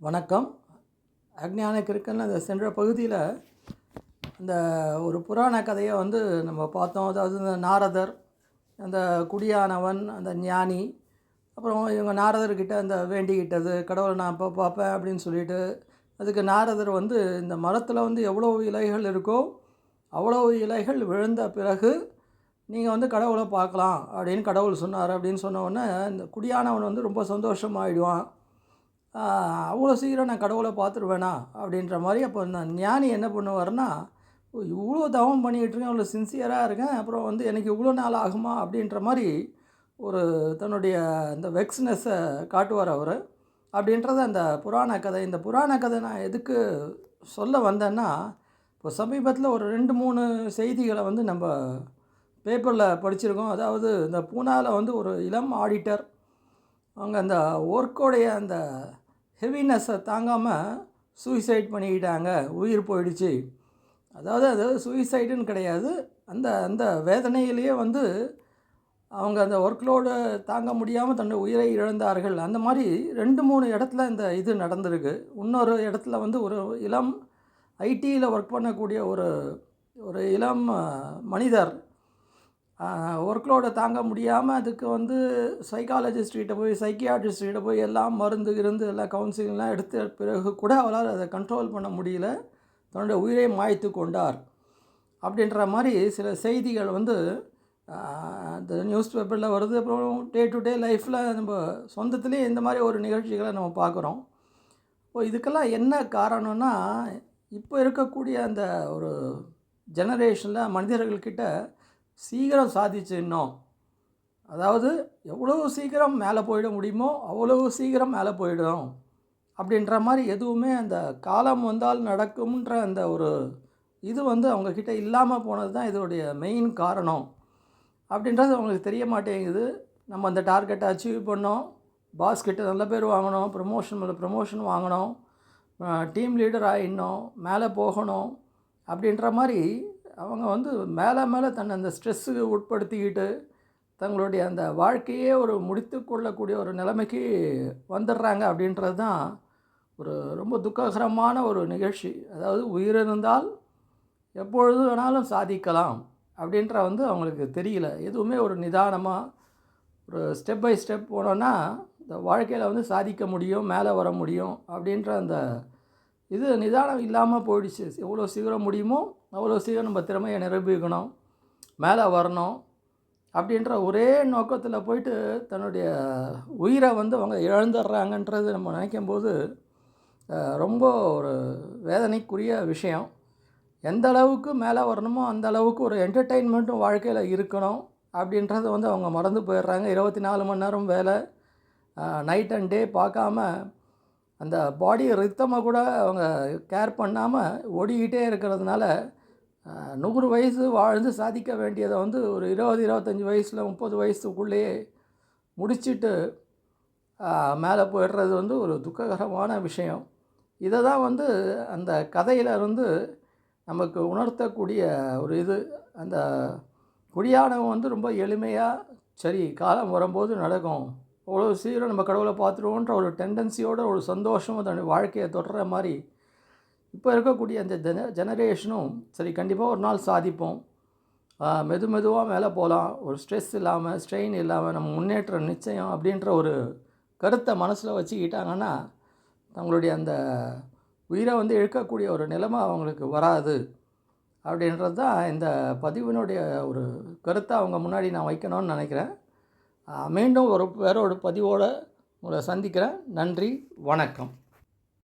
வணக்கம். அக்ஞான கிருக்கன் அந்த சென்ற பகுதியில் அந்த ஒரு புராண கதையை வந்து நம்ம பார்த்தோம். அதாவது இந்த நாரதர் அந்த குடியானவன் அந்த ஞானி அப்புறம் இவங்க நாரதர்கிட்ட அந்த வேண்டிக்கிட்டது கடவுளை நான் அப்போ பார்ப்பேன் அப்படின்னு சொல்லிட்டு அதுக்கு நாரதர் வந்து இந்த மரத்தில் வந்து எவ்வளோ இலைகள் இருக்கோ அவ்வளோ இலைகள் விழுந்த பிறகு நீங்கள் வந்து கடவுளை பார்க்கலாம் அப்படின்னு கடவுள் சொன்னார் அப்படின்னு சொன்ன உடனே இந்த குடியானவன் வந்து ரொம்ப சந்தோஷமாகிடுவான் அவ்வளோ சீக்கிரம் நான் கடவுளை பார்த்துருவேனா அப்படின்ற மாதிரி அப்போ இந்த ஞானி என்ன பண்ணுவார்னா இவ்வளோ தவம் பண்ணிக்கிட்டு இருக்கேன் அவ்வளோ சின்சியராக இருக்கேன் அப்புறம் வந்து எனக்கு இவ்வளோ நாள் ஆகுமா அப்படின்ற மாதிரி ஒரு தன்னுடைய இந்த வெக்ஸ்னஸை காட்டுவார் அவர். அப்படின்றது அந்த புராண கதை இந்த புராண கதை நான் எதுக்கு சொல்ல வந்தேன்னா இப்போ சமீபத்தில் ஒரு ரெண்டு மூணு செய்திகளை வந்து நம்ம பேப்பரில் படிச்சிருக்கோம். அதாவது இந்த பூனாவில் வந்து ஒரு இளம் ஆடிட்டர் அவங்க அந்த ஒர்க்கோடைய அந்த ஹெவினஸ்ஸை தாங்காமல் சூசைட் பண்ணிக்கிட்டாங்க. உயிர் போயிடுச்சு. அதாவது அது சூசைடுன்னு கிடையாது. அந்த அந்த வேதனையிலேயே வந்து அவங்க அந்த ஒர்க்லோடு தாங்க முடியாமல் தன்னுடைய உயிரை இழந்தார்கள். அந்த மாதிரி ரெண்டு மூணு இடத்துல இந்த இது நடந்திருக்கு. இன்னொரு இடத்துல வந்து ஒரு இளம் ஐடியில் ஒர்க் பண்ணக்கூடிய ஒரு ஒரு இளம் மனிதர் ஒர்க்லோடை தாங்க முடியாமல் அதுக்கு வந்து சைக்காலஜிஸ்ட்கிட்ட போய் சைக்கியாட்ரிஸ்ட்கிட்ட போய் எல்லாம் மருந்து இருந்து எல்லாம் கவுன்சிலிங்லாம் எடுத்த பிறகு கூட அவரால் அதை கண்ட்ரோல் பண்ண முடியல. தன்னுடைய உயிரை மாய்த்து கொண்டார். அப்படின்ற மாதிரி சில செய்திகள் வந்து இந்த நியூஸ் பேப்பரில் வருது. அப்புறம் டே டு டே லைஃப்பில் நம்ம சொந்தத்துலேயே இந்த மாதிரி ஒரு நிகழ்ச்சிகளை நம்ம பார்க்குறோம். இப்போ இதுக்கெல்லாம் என்ன காரணம்னா இப்போ இருக்கக்கூடிய அந்த ஒரு ஜெனரேஷனில் மனிதர்கள்கிட்ட சீக்கிரம் சாதிச்சிடணும் அதாவது எவ்வளவு சீக்கிரம் மேலே போயிட முடியுமோ அவ்வளவு சீக்கிரம் மேலே போயிடும். அப்படின்ற மாதிரி எதுவுமே அந்த காலம் வந்தால் நடக்கும்ன்ற அந்த ஒரு இது வந்து அவங்கக்கிட்ட இல்லாமல் போனது தான் இதோடைய மெயின் காரணம். அப்படின்றது அவங்களுக்கு தெரிய மாட்டேங்குது. நம்ம அந்த டார்கெட்டை அச்சீவ் பண்ணோம். பாஸ் கிட்ட நல்ல பேர் வாங்கணும் ப்ரமோஷன் மேலே ப்ரமோஷன் வாங்கணும் டீம் லீடர் ஆகிடணும் மேலே போகணும். அப்படின்ற மாதிரி அவங்க வந்து மேலே மேலே தன்னை அந்த ஸ்ட்ரெஸ்ஸுக்கு உட்படுத்திக்கிட்டு தங்களுடைய அந்த வாழ்க்கையே ஒரு முடித்து கொள்ளக்கூடிய ஒரு நிலைமைக்கு வந்துடுறாங்க அப்படின்றது தான் ஒரு ரொம்ப துக்ககரமான ஒரு நிகழ்ச்சி. அதாவது உயிரிருந்தால் எப்பொழுது வேணாலும் சாதிக்கலாம் அப்படின்ற வந்து அவங்களுக்கு தெரியல. எதுவுமே ஒரு நிதானமாக ஒரு ஸ்டெப் பை ஸ்டெப் போனோன்னா இந்த வாழ்க்கையில் வந்து சாதிக்க முடியும் மேலே வர முடியும் அப்படின்ற அந்த இது நிதானம் இல்லாமல் போயிடுச்சு. எவ்வளோ சீக்கிரம் முடியுமோ அவ்வளோ சீக்கிரம் நம்ம திறமையை நிரூபிக்கணும். மேலே வரணும். அப்படின்ற ஒரே நோக்கத்தில் போயிட்டு தன்னுடைய உயிரை வந்து அவங்க இழந்துடுறாங்கன்றது நம்ம நினைக்கும் போது ரொம்ப ஒரு வேதனைக்குரிய விஷயம். எந்த அளவுக்கு மேலே வரணுமோ அந்த அளவுக்கு ஒரு என்டர்டெயின்மெண்ட்டும் வாழ்க்கையில் இருக்கணும் அப்படின்றத வந்து அவங்க மறந்து போயிடுறாங்க. இருபத்தி நாலு மணி நேரம் வேலை நைட் அண்ட் டே பார்க்காம அந்த பாடி ரத்தமாக கூட அவங்க கேர் பண்ணாமல் ஓடிக்கிட்டே இருக்கிறதுனால நூறு வயசு வாழ்ந்து சாதிக்க வேண்டியதை வந்து ஒரு இருபது இருபத்தஞ்சி வயசில் முப்பது வயசுக்குள்ளேயே முடிச்சிட்டு மேலே போயிடுறது வந்து ஒரு துக்ககரமான விஷயம். இதை தான் வந்து அந்த கதையில் இருந்து நமக்கு உணர்த்தக்கூடிய ஒரு இது. அந்த குடியானவன் வந்து ரொம்ப எளிமையாக சரி காலம் வரும்போது நடக்கும். அவ்வளோ சீக்கிரம் நம்ம கடவுளை பார்த்துருவோன்ற ஒரு டெண்டன்சியோட ஒரு சந்தோஷமும் தன்னுடைய வாழ்க்கையை தொடர்ற மாதிரி இப்போ இருக்கக்கூடிய அந்த ஜென ஜெனரேஷனும் சரி கண்டிப்பாக ஒரு நாள் சாதிப்போம். மெது மெதுவாக மேலே போகலாம். ஒரு ஸ்ட்ரெஸ் இல்லாமல் ஸ்ட்ரெயின் இல்லாமல் நம்ம முன்னேற்றம் நிச்சயம் அப்படின்ற ஒரு கருத்தை மனசில் வச்சுக்கிட்டாங்கன்னா தங்களுடைய அந்த உயிரை வந்து இழுக்கக்கூடிய ஒரு நிலைமை அவங்களுக்கு வராது அப்படின்றது தான் இந்த பதிவினுடைய ஒரு கருத்தை அவங்க முன்னாடி நான் வைக்கணும்னு நினைக்கிறேன். மீண்டும் ஒரு வேற ஒரு பதிவோடு உங்களை சந்திக்கிறேன். நன்றி வணக்கம்.